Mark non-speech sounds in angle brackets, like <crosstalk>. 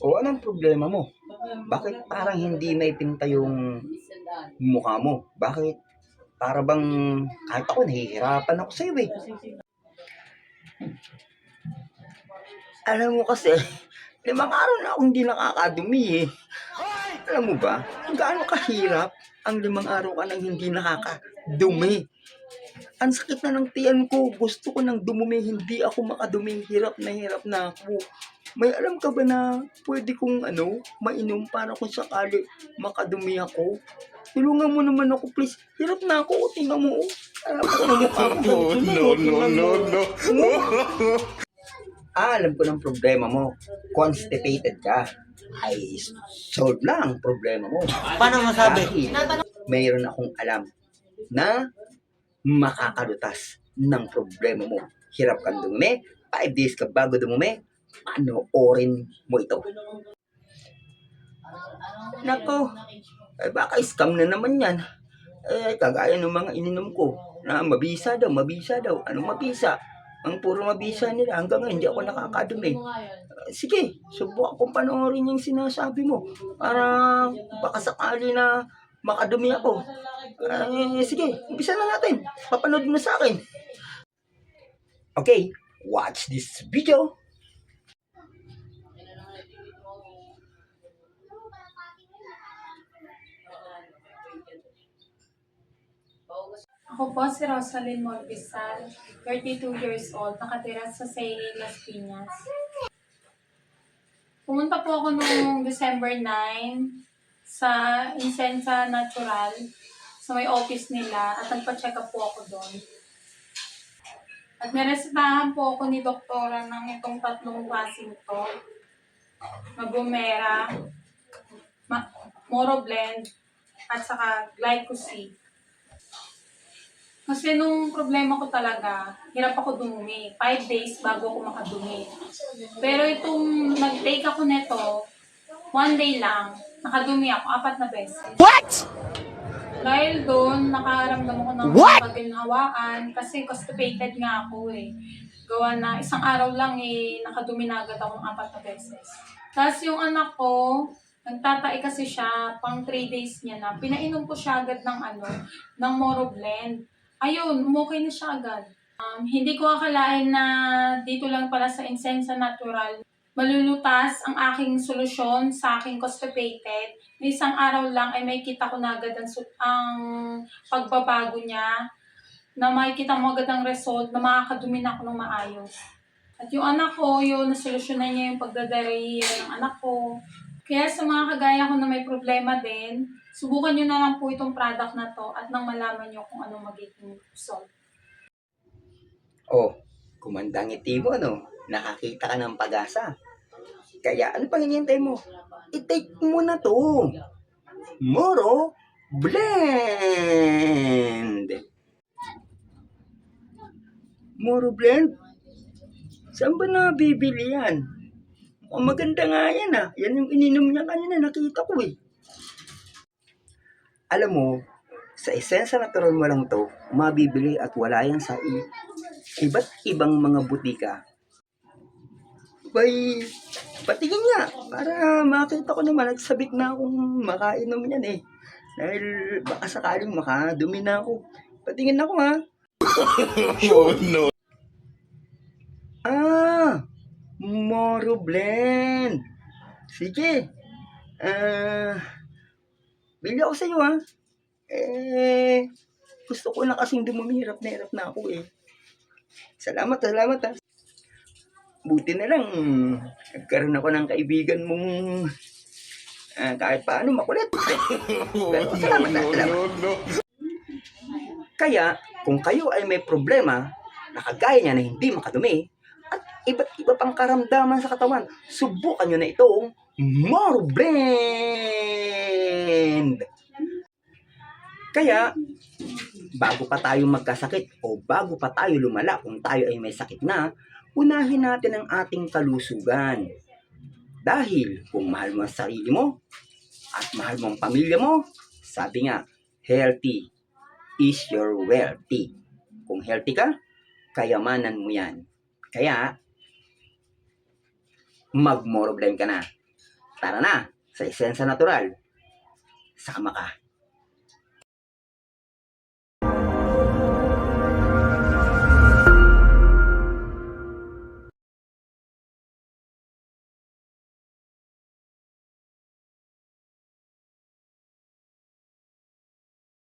bang problema mo? Bakit parang hindi may pinta yung mukha mo? Bakit para bang kahit ako nahihirapan ako sa'yo eh. Alam mo kasi, limang araw na akong hindi nakakadumi eh. Alam mo ba, kung gaano kahirap ang limang araw ka nang hindi nakakadumi. Ang sakit na ng tiyan ko, gusto ko nang dumumi, hindi ako makadumi, hirap na hirap na ako. May alam ka ba na pwede kong ano, mainom para kung sakali makadumi ako? Tulungan mo naman ako, please. Hirap na ako. Tingnan mo. oh. Harap ako ng mukha ko. <laughs> Oh, no, no, no, no. <laughs> Ah, alam ko ng problema mo. Constipated ka. Ay, solve lang ang problema mo. Paano masabi? Dahil mayroon akong alam na makakalutas ng problema mo. Hirap kang dumumi, 5 days ka bago dumumi, panoorin mo ito. Nako, ay baka scam na naman yan. Eh, kagaya ng mga ininom ko, na mabisa daw, mabisa daw. Anong mabisa? Ang puro mabisa nila, hanggang ngayon hindi ako nakakadumi. Eh, Sige, subukan kong panoorin yung sinasabi mo. Para baka sakali na makadumi ako. Eh, sige, umpisa na natin. Papanood mo na sa akin. Okay, watch this video. Ako po si Rosalyn Morbisal, 32 years old, nakatira sa Sayri, Las Piñas. Pumunta po ako noong December 9 sa Insensa Natural sa may office nila at nagpa-check up po ako doon. At niresetahan po ako ni doktora ng itong tatlong klaseng to. Magumera, ma- Moro Blend, at saka Glycoside. Kasi nung problema ko talaga, hirap ako dumumi. Five days bago ako makadumi. Pero itong nag-take ako nito, one day lang, nakadumi ako apat na beses. What? Dahil doon, nakaramdam ako ng What? pagginhawaan kasi constipated nga ako eh. Gawa na isang araw lang eh, nakadumi na agad ako ng apat na beses. Tapos yung anak ko, nagtatai kasi siya, pang 3 days niya na, pinainom ko siya agad ng ano, ng Moro Blend. Ayun, umukay na siya agad. Um, hindi ko akalain na dito lang pala sa Insensa Natural malulutas ang aking solusyon sa aking constipated. Na isang araw lang ay may kita ko na agad ang, ang pagbabago niya na makikita mo agad ang result na makakadumi na ako ng maayos. At yung anak ko, yun, nasolusyonan niya yung pagdadariya ng anak ko. Kaya sa mga kagaya ko na may problema din, subukan nyo na lang po itong product na to at nang malaman nyo kung ano magiging result. Oh, kumandang ngiti mo, no? Nakakita ka ng pag-asa. Kaya ano pang hinihintay mo? I-take mo na to. Moro Blend. Moro Blend? Saan ba nabibili yan? Oh, maganda nga yan ah. Yan yung ininom niya kanina, nakita ko eh. Alam mo, sa esensya natural mo lang to, mabibili at wala yan sa i- iba't ibang mga butika. Bay, patingin nga, para makita ko naman, nagsabik na akong makainom yan eh. Dahil baka sakaling makadumi na ako. Patingin ako ha. <laughs> Oh, no. Ah, Moro Blend. Sige. Ah, bili ako sa iyo ha. Eh, gusto ko na kasing dumumi, hirap na hirap na ako eh. Salamat, salamat ha. Buti na lang, nagkaroon ako ng kaibigan mong ah, kahit paano makulit. <laughs> Pero salamat ha, salamat. Kaya, kung kayo ay may problema na kagaya niya na hindi makadumi, iba't iba pang karamdaman sa katawan, subukan nyo na itong More Blend! Kaya, bago pa tayo magkasakit o bago pa tayo lumala kung tayo ay may sakit na, unahin natin ang ating kalusugan. Dahil kung mahal mo ang sarili mo at mahal mo ang pamilya mo, sabi nga, healthy is your wealthy. Kung healthy ka, kayamanan mo yan. Kaya, mag-moroblem ka na. Tara na, sa Esensya Natural. Sama ka.